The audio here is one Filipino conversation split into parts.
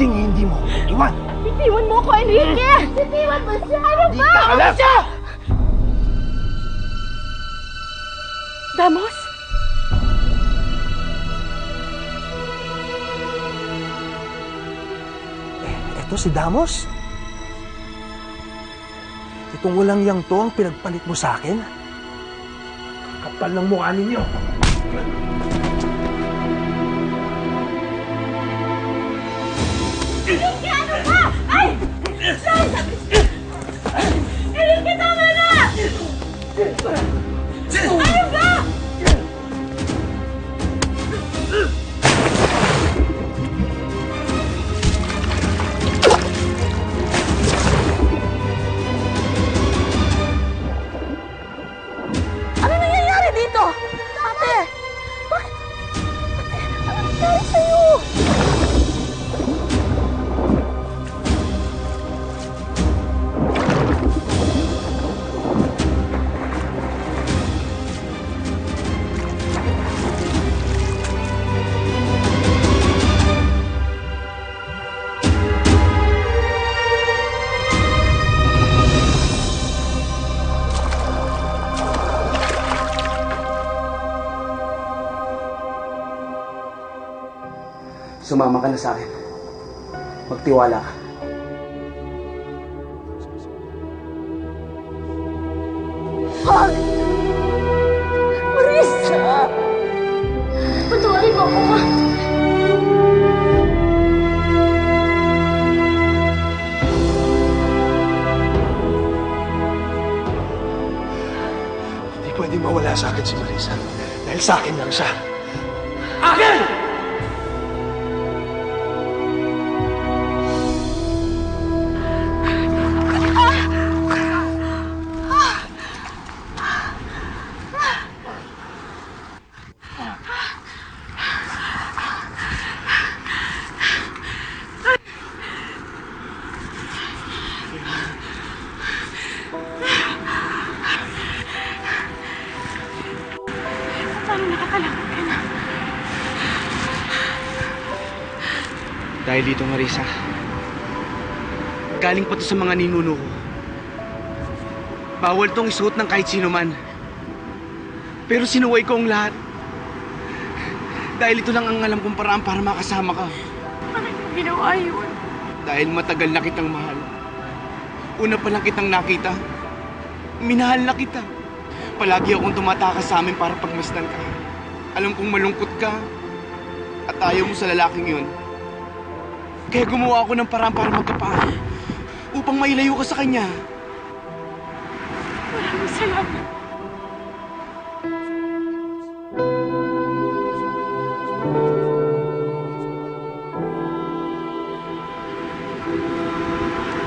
Hinding hindi mo iwan. Bitiwan mo ako, Enrique! Bitiwan mo siya! Ano Hindi ba? ka alam! Damos? Eto si Damos. Itong walang yang to ang pinagpalit mo sa akin. Kapal ng mukha ninyo. Enrique, Sumama ka na sa akin. Magtiwala ka. Wag! Marisa! Patawarin mo ako, ma. Hindi pwedeng mawala sa akin si Marisa. Dahil sa akin lang siya. Akin! Paano nakakalakad ka na? Dahil dito, Marisa. Galing pa to sa mga ninuno ko. Bawal tong isuot ng kahit sino man. Pero sinuway ko ang lahat. Dahil ito lang ang alam kong paraan para makasama ka. Bakit mo ginawa yun? Dahil matagal na kitang mahal. Una pa lang kitang nakita. Minahal na kita. Palagi akong tumatakas sa amin para pagmasdan ka. Alam kong malungkot ka. At ayaw mo sa lalaking yun. Kaya gumawa ako ng paraan para magkapaan. Upang mailayo ka sa kanya. Maraming salamat.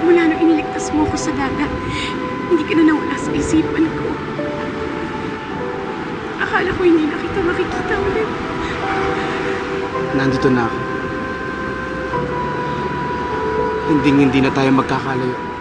Mula nung iniligtas mo ako sa dagat, hindi ka na nawala sa isipan ko. Akala ko hindi na kita makikita ulit. Nandito na ako. Hindi hindi na tayo magkakalayo.